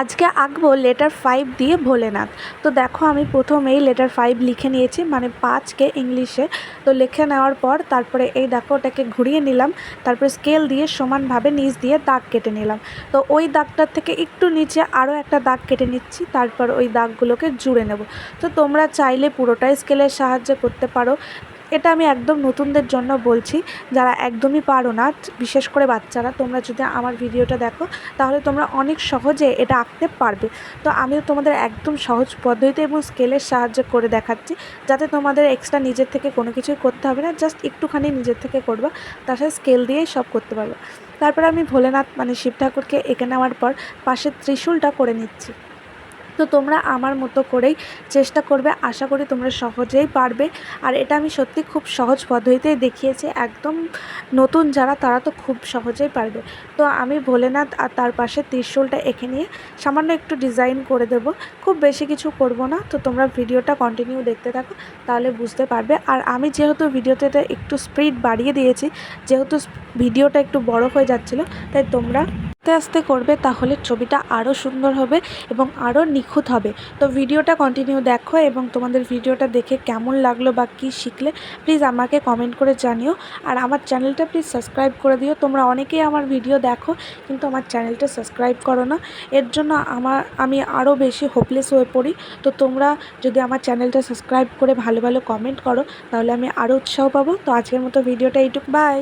আজকে আঁকবো letter five দিয়ে ভোলেনাথ। তো দেখো আমি প্রথমেই লেটার ফাইভ লিখে নিয়েছি মানে পাঁচকে ইংলিশে। তো লিখে নেওয়ার পর তারপরে এই দেখো ওটাকে ঘুরিয়ে নিলাম, তারপরে স্কেল দিয়ে সমানভাবে নিচ দিয়ে দাগ কেটে নিলাম। তো ওই দাগটার থেকে একটু নিচে আরও একটা দাগ কেটে নিচ্ছি, তারপর ওই দাগগুলোকে জুড়ে নেব। তো তোমরা চাইলে পুরোটাই স্কেলের সাহায্যে করতে পারো। এটা আমি একদম নতুনদের জন্য বলছি, যারা একদমই পারো না, বিশেষ করে বাচ্চারা, তোমরা যদি আমার ভিডিওটা দেখো, তাহলে তোমরা অনেক সহজে এটা আঁকতে পারবে। তো আমিও তোমাদের একদম সহজ পদ্ধতিতে এবং স্কেলের সাহায্যে করে দেখাচ্ছি, যাতে তোমাদের এক্সট্রা নিজের থেকে কোনো কিছুই করতে হবে না জাস্ট একটুখানি নিজের থেকে করবা, তার সাথে স্কেল দিয়েই সব করতে পারবে। তারপরে আমি ভোলেনাথ মানে শিব ঠাকুরকে এঁকে নেওয়ার পর পাশের ত্রিশূলটা করে নিচ্ছি। তো তোমরা আমার মতো করেই চেষ্টা করবে। আশা করি তোমরা সহজেই পারবে। আর এটা আমি সত্যি খুব সহজ পদ্ধতিতেই দেখিয়েছি। একদম নতুন যারা, তারা তো খুব সহজেই পারবে। তো আমি ভোলেনাথ আর তার পাশে ত্রিশূলটা এঁকে নিয়ে সামান্য একটু ডিজাইন করে দেব। খুব বেশি কিছু করব না। তো তোমরা ভিডিওটা কন্টিনিউ দেখতে থাকো, তাহলে বুঝতে পারবে। আর আমি যেহেতু ভিডিওতে একটু স্পিড বাড়িয়ে দিয়েছি, যেহেতু ভিডিওটা একটু বড় হয়ে যাচ্ছিল, তাই তোমরা আস্তে আস্তে করবে তাহলে ছবিটা আরও সুন্দর হবে এবং আরও নিখুঁত হবে। তো ভিডিওটা কন্টিনিউ দেখো এবং তোমাদের ভিডিওটা দেখে কেমন লাগল বা কী শিখলে প্লিজ আমাকে কমেন্ট করে জানিও। আর আমার চ্যানেলটা প্লিজ সাবস্ক্রাইব করে দিও। তোমরা অনেকেই আমার ভিডিও দেখো, কিন্তু আমার চ্যানেলটা সাবস্ক্রাইব করো না। এর জন্য আমার, আমি আরও বেশি হোপলেস হয়ে পড়ি। তো তোমরা যদি আমার চ্যানেলটা সাবস্ক্রাইব করে ভালো ভালো কমেন্ট করো, তাহলে আমি আরও উৎসাহ পাবো। তো আজকের মতো ভিডিওটা এইটুক। বাই